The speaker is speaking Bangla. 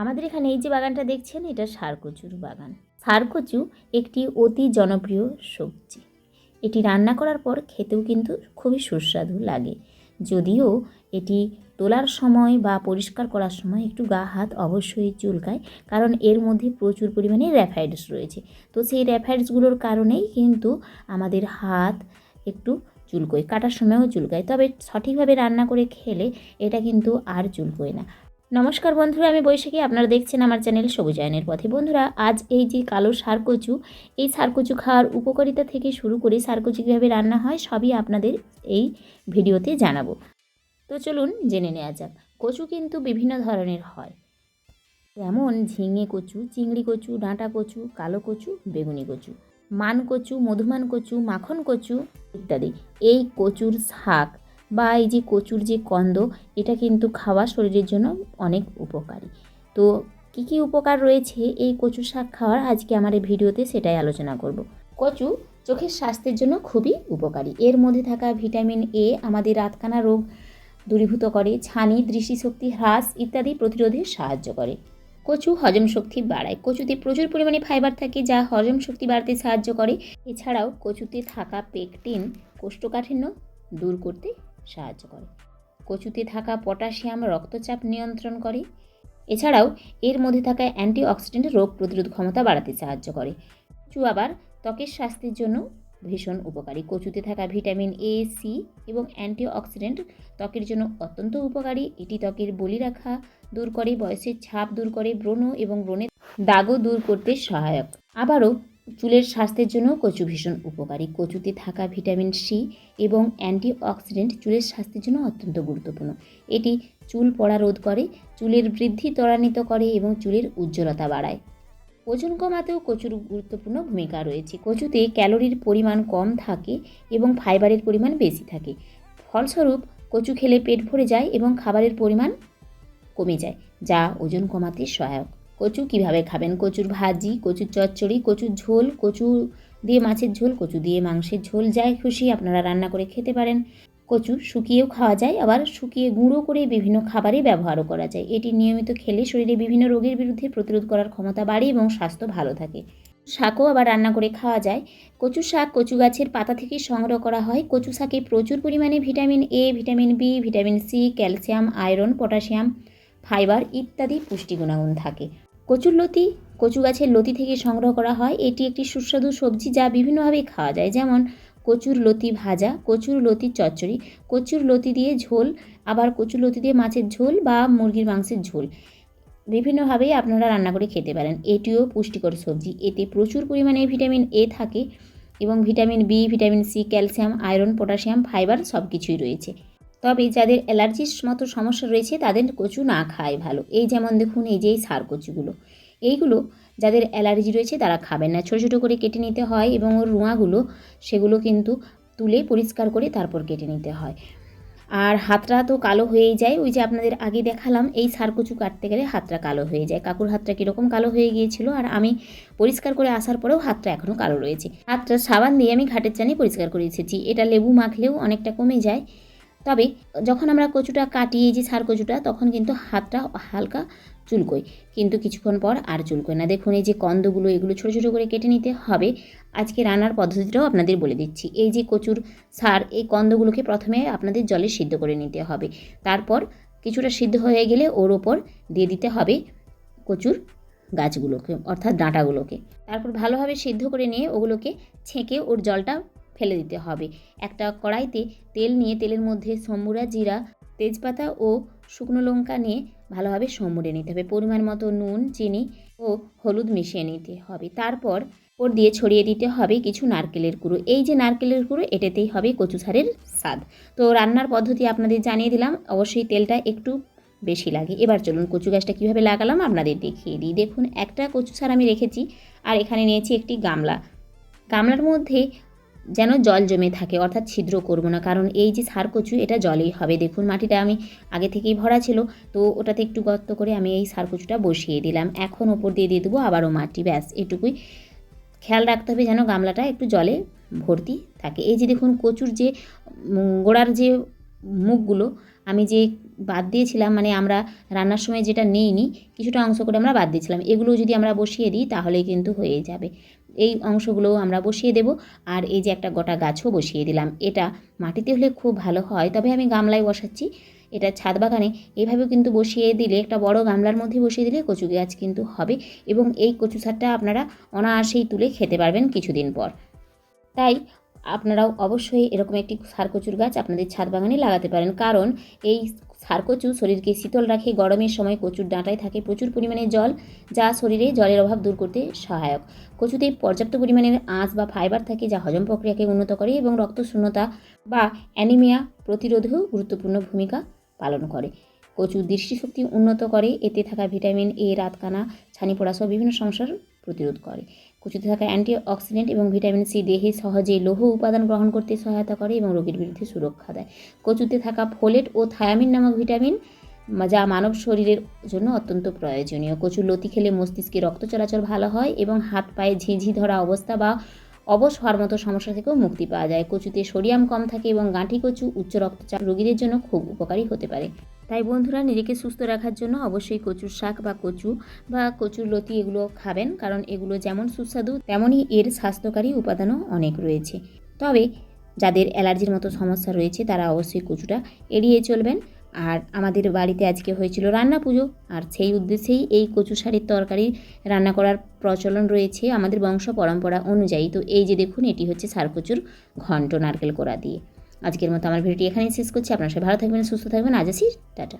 আমাদের এখানে এই যে বাগানটা দেখছেন, এটা সারকচুর বাগান। সারকচু একটি অতি জনপ্রিয় সবজি। এটি রান্না করার পর খেতেও কিন্তু খুবই সুস্বাদু লাগে। যদিও এটি তোলার সময় বা পরিষ্কার করার সময় একটু গা হাত অবশ্যই চুলকায়, কারণ এর মধ্যে প্রচুর পরিমাণে র্যাফাইডস রয়েছে। তো সেই র্যাফাইডসগুলোর কারণেই কিন্তু আমাদের হাত একটু চুলকোয়, কাটার সময়ও চুলকায়। তবে সঠিকভাবে রান্না করে খেলে এটা কিন্তু আর চুলকোয় না। নমস্কার বন্ধুরা, আমি বৈশাখী। আপনারা দেখছেন আমার চ্যানেল সবুজ আয়নের পথে। বন্ধুরা, আজ এই যে কালো সারকচু এই সারকচু খাওয়ার উপকারিতা থেকে শুরু করে সারকচু কীভাবে রান্না হয়, সবই আপনাদের এই ভিডিওতে জানাব। তো চলুন জেনে নেওয়া যাক, কচু কিন্তু বিভিন্ন ধরনের হয়। যেমন ঝিঙে কচু, চিংড়ি কচু, ডাঁটা কচু, কালো কচু, বেগুনি কচু, মান কচু, মধুমান কচু, মাখন কচু ইত্যাদি। এই কচুর শাক বা এই যে কচুর যে কন্দ, এটা কিন্তু খাওয়া শরীরের জন্য অনেক উপকারী। তো কী কী উপকার রয়েছে এই কচু শাক খাওয়ার আজকে আমার এই ভিডিওতে সেটাই আলোচনা করব। কচু চোখের স্বাস্থ্যের জন্য খুবই উপকারী। এর মধ্যে থাকা ভিটামিন এ, আমাদের রাতকানা রোগ দূরীভূত করে, ছানি, দৃষ্টিশক্তি হ্রাস ইত্যাদি প্রতিরোধে সাহায্য করে। কচু হজম শক্তি বাড়ায়। কচুতে প্রচুর পরিমাণে ফাইবার থাকে, যা হজম শক্তি বাড়তে সাহায্য করে। এছাড়াও কচুতে থাকা পেকটিন কোষ্ঠকাঠিন্য দূর করতে সাহায্য করে। কচুতে থাকা পটাশিয়াম রক্তচাপ নিয়ন্ত্রণ করে। এছাড়াও এর মধ্যে থাকা অ্যান্টিঅক্সিডেন্ট রোগ প্রতিরোধ ক্ষমতা বাড়াতে সাহায্য করে। কচু আবার ত্বকের স্বাস্থ্যের জন্য ভীষণ উপকারী। কচুতে থাকা ভিটামিন এ সি এবং অ্যান্টিঅক্সিডেন্ট ত্বকের জন্য অত্যন্ত উপকারী। এটি ত্বকের বলি রাখা দূর করে, বয়সের ছাপ দূর করে, ব্রণ এবং ব্রণের দাগও দূর করতে সহায়ক। আবারও চুলের স্বাস্থ্যের জন্য কচু ভীষণ উপকারী। কচুতে থাকা ভিটামিন সি এবং অ্যান্টিঅক্সিডেন্ট চুলের স্বাস্থ্যের জন্য অত্যন্ত গুরুত্বপূর্ণ। এটি চুল পড়া রোধ করে, চুলের বৃদ্ধি ত্বরান্বিত করে এবং চুলের উজ্জ্বলতা বাড়ায়। ওজন কমাতেও কচুর গুরুত্বপূর্ণ ভূমিকা রয়েছে। কচুতে ক্যালোরির পরিমাণ কম থাকে এবং ফাইবারের পরিমাণ বেশি থাকে। ফলস্বরূপ, কচু খেলে পেট ভরে যায় এবং খাবারের পরিমাণ কমে যায়, যা ওজন কমাতে সহায়ক। কচু কীভাবে খাবেন? কচুর ভাজি, কচুর চচ্চড়ি, কচুর ঝোল, কচু দিয়ে মাছের ঝোল, কচু দিয়ে মাংসের ঝোল, যাই খুশি আপনারা রান্না করে খেতে পারেন। কচু শুকিয়েও খাওয়া যায়, আবার শুকিয়ে গুঁড়ো করে বিভিন্ন খাবারে ব্যবহারও করা যায়। এটি নিয়মিত খেলে শরীরে বিভিন্ন রোগের বিরুদ্ধে প্রতিরোধ করার ক্ষমতা বাড়ে এবং স্বাস্থ্য ভালো থাকে। শাকও আবার রান্না করে খাওয়া যায়। কচু শাক কচু গাছের পাতা থেকে সংগ্রহ করা হয়। কচু শাকে প্রচুর পরিমাণে vitamin A vitamin B vitamin C calcium, iron, potassium, fibre ইত্যাদি পুষ্টি গুণাগুণ থাকে। কচুর লতি, কচু গাছের লতি থেকে সংগ্রহ করা হয়। এটি একটি সুস্বাদু সবজি যা বিভিন্নভাবে খাওয়া যায়। যেমন কচুর লতি ভাজা, কচুর লতি চচ্চড়ি, কচুর লতি দিয়ে ঝোল, আবার কচুর লতি দিয়ে মাছের ঝোল বা মুরগির মাংসের ঝোল। বিভিন্নভাবেই আপনারা রান্না করে খেতে পারেন। এটিও পুষ্টিকর সবজি। এতে প্রচুর পরিমাণে ভিটামিন এ থাকে এবং vitamin B, vitamin C, calcium, iron, potassium, fibre সব কিছুই রয়েছে। তবে যাদের অ্যালার্জির মতো সমস্যা রয়েছে, তাদের কচু না খায় ভালো। এই যেমন দেখুন, এই যে এই সার কচুগুলো। এইগুলো যাদের অ্যালার্জি রয়েছে, তারা খাবেন না। ছোটো ছোটো করে কেটে নিতে হয় এবং ওর রুঁয়াগুলো, সেগুলো কিন্তু তুলে পরিষ্কার করে তারপর কেটে নিতে হয়। আর হাতটা তো কালো হয়েই যায়। ওই যে আপনাদের আগে দেখালাম, এই সার কচু কাটতে গেলে হাতটা কালো হয়ে যায়। কাকুর হাতটা কীরকম কালো হয়ে গিয়েছিল, আর আমি পরিষ্কার করে আসার পরেও হাতটা এখনও কালো রয়েছে। হাতটা সাবান দিয়ে আমি ঘাটের চানি পরিষ্কার করে এসেছি এটা লেবু মাখলেও অনেকটা কমে যায়। তবে যখন আমরা কচুটা কাটি, এই যে সার কচুটা, তখন কিন্তু হাতটা হালকা চুলকোয়। কিন্তু কিছুক্ষণ পর আর চুলকোয় না। দেখুন, এই যে কন্দগুলো, এগুলো ছোটো ছোটো করে কেটে নিতে হবে। আজকে রান্নার পদ্ধতিটাও আপনাদের বলে দিচ্ছি। এই যে কচুর সার, এই কন্দগুলোকে প্রথমে আপনাদের জলে সিদ্ধ করে নিতে হবে। তারপর কিছুটা সিদ্ধ হয়ে গেলে ওর ওপর দিয়ে দিতে হবে কচুর গাছগুলোকে, অর্থাৎ ডাঁটাগুলোকে। তারপর ভালোভাবে সিদ্ধ করে নিয়ে ওগুলোকে ছেঁকে ওর জলটা ফেলে দিতে হবে। একটা কড়াইতে তেল নিয়ে তেলের মধ্যে সম্বুরা জিরা, তেজপাতা ও শুকনো লঙ্কা নিয়ে ভালোভাবে সম্বুরে নিতে হবে। পরিমাণ মতো নুন, চিনি ও হলুদ মিশিয়ে নিতে হবে। তারপর ওর দিয়ে ছড়িয়ে দিতে হবে কিছু নারকেলের গুঁড়ো। এই যে নারকেলের গুঁড়ো, এটাতেই হবে কচু সারের স্বাদ। তো রান্নার পদ্ধতি আপনাদের জানিয়ে দিলাম। অবশ্যই তেলটা একটু বেশি লাগে। এবার চলুন কচু গাছটা কীভাবে লাগালাম আপনাদের দেখিয়ে দিই। দেখুন, একটা কচু সার আমি রেখেছি। আর এখানে নিয়েছি একটি গামলা। গামলার মধ্যে যেন জল জমে থাকে, অর্থাৎ ছিদ্র করব না। কারণ এই যে সার কচু এটা জলেই হবে। দেখুন, মাটিটা আমি আগে থেকেই ভরা ছিল, তো ওটাতে একটু গর্ত করে আমি এই সার কচুটা বসিয়ে দিলাম। এখন ওপর দিয়ে দিয়ে দেবো আবারও মাটি, ব্যাস, এটুকুই। খেয়াল রাখতে হবে যেন গামলাটা একটু জলে ভর্তি থাকে। এই যে দেখুন, কচুর যে গোড়ার যে মুখগুলো আমি যে বাদ দিয়েছিলাম মানে আমরা রান্নার সময় যেটা নেইনি, কিছুটা অংশ করে আমরা বাদ দিয়েছিলাম। এগুলো যদি আমরা বসিয়ে দিই তাহলেই কিন্তু হয়ে যাবে। এই অংশগুলোও আমরা বসিয়ে দেব, আর এই যে একটা গোটা গাছও বসিয়ে দিলাম। এটা মাটিতে হলে খুব ভালো হয়, তবে আমি গামলায় বসাচ্ছি। এটা ছাদ বাগানে এইভাবেও কিন্তু বসিয়ে দিলে, একটা বড় গামলার মধ্যে বসিয়ে দিলে কচু গাছ কিন্তু হবে এবং এই কচু শাকটা আপনারা অনায়াসেই তুলে খেতে পারবেন কিছুদিন পর। তাই আপনারাও অবশ্যই এরকম একটি সারকচুর গাছ আপনাদের ছাদ বাগানে লাগাতে পারেন। কারণ এই সারকচু শরীরকে শীতল রাখে, গরমের সময় কচুর ডাঁটায় থাকে, প্রচুর পরিমাণে জল, যা শরীরে জলের অভাব দূর করতে সহায়ক। কচুতে পর্যাপ্ত পরিমাণের আঁশ বা ফাইবার থাকে, যা হজম প্রক্রিয়াকে উন্নত করে এবং রক্ত শূন্যতা বা অ্যানিমিয়া প্রতিরোধেও গুরুত্বপূর্ণ ভূমিকা পালন করে। কচুর দৃষ্টিশক্তি উন্নত করে, এতে থাকা ভিটামিন এ, রাতকানা, ছানি পড়া সহ বিভিন্ন সমস্যার প্রতিরোধ করে। কচুতে থাকা অ্যান্টি অক্সিডেন্ট এবং ভিটামিন সি দেহে সহজে লৌহ উপাদান গ্রহণ করতে সহায়তা করে এবং রোগের বিরুদ্ধে সুরক্ষা দেয়। কচুতে থাকা ফোলেট ও থায়ামিন নামক ভিটামিন যা মানব শরীরের জন্য অত্যন্ত প্রয়োজনীয়। কচুর লতি খেলে মস্তিষ্কে রক্ত চলাচল ভালো হয় এবং হাত পায়ে ঝিঝি ধরা অবস্থা বা অবশ হওয়ার মতো সমস্যা থেকেও মুক্তি পাওয়া যায়। কচুতে সোডিয়াম কম থাকে এবং গাঁঠি কচু, উচ্চ রক্তচাপ রোগীদের জন্য খুব উপকারী হতে পারে। তাই বন্ধুরা নিজেকে সুস্থ রাখার জন্য অবশ্যই কচুর শাক বা কচু বা কচুর লতি এগুলো খাবেন, কারণ এগুলো যেমন সুস্বাদু, তেমনই এর স্বাস্থ্যকারী উপাদানও অনেক রয়েছে। তবে যাদের অ্যালার্জির মতো সমস্যা রয়েছে, তারা অবশ্যই কচুটা এড়িয়ে চলবেন। আর আমাদের বাড়িতে আজকে হয়েছিল রান্না পুজো, আর সেই উদ্দেশ্যেই এই কচু শাড়ির তরকারি রান্না করার প্রচলন রয়েছে আমাদের বংশ পরম্পরা অনুযায়ী। তো এই যে দেখুন, এটি হচ্ছে সারকচুর ঘন্ট, নারকেল কোড়া দিয়ে। আজকের মতো আমার ভিডিওটি এখানেই শেষ করছি। আপনার সবাই ভালো থাকবেন, সুস্থ থাকবেন। আজ আসি। টাটা।